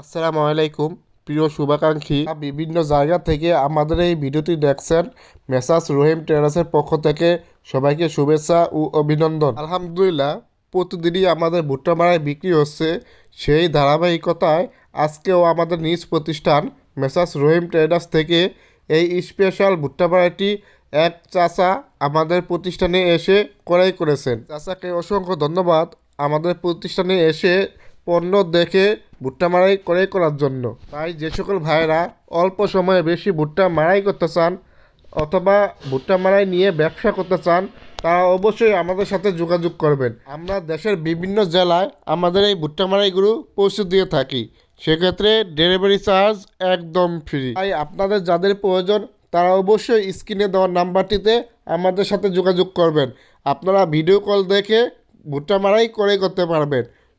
আসসালামু আলাইকুম। প্রিয় শুভাকাঙ্ক্ষী, বিভিন্ন জায়গা থেকে আমাদের এই ভিডিওটি দেখছেন মেসাস রহিম টেরাসের পক্ষ থেকে সবাইকে শুভেচ্ছা ও অভিনন্দন। আলহামদুলিল্লাহ, প্রতিদিনই আমাদের ভুট্টা মারাই বিক্রি হচ্ছে। সেই ধারাবাহিকতায় আজকেও আমাদের নিজ প্রতিষ্ঠান মেসাস রহিম ট্রেডার্স থেকে এই স্পেশাল ভুট্টা মারাইটি এক চাচা আমাদের প্রতিষ্ঠানে এসে ক্রয় করেছেন। চাচাকে অসংখ্য ধন্যবাদ। আমাদের প্রতিষ্ঠানে এসে পণ্য দেখে ভুট্টা মারাই ক্রয় করার জন্য। তাই যে সকল ভাইয়েরা অল্প সময়ে বেশি ভুট্টা মারাই করতে চান অথবা ভুট্টা মারাই নিয়ে ব্যবসা করতে চান, তারা অবশ্যই আমাদের সাথে যোগাযোগ করবেন। আমরা দেশের বিভিন্ন জেলায় আমাদের এই ভুট্টা মারাইগুলো পৌঁছে দিয়ে থাকি। সেক্ষেত্রে ডেলিভারি চার্জ একদম ফ্রি। তাই আপনাদের যাদের প্রয়োজন, তারা অবশ্যই স্ক্রিনে দেওয়া নাম্বারটিতে আমাদের সাথে যোগাযোগ করবেন। আপনারা ভিডিও কল দেখে ভুট্টা মারাই করে করতে পারবেন।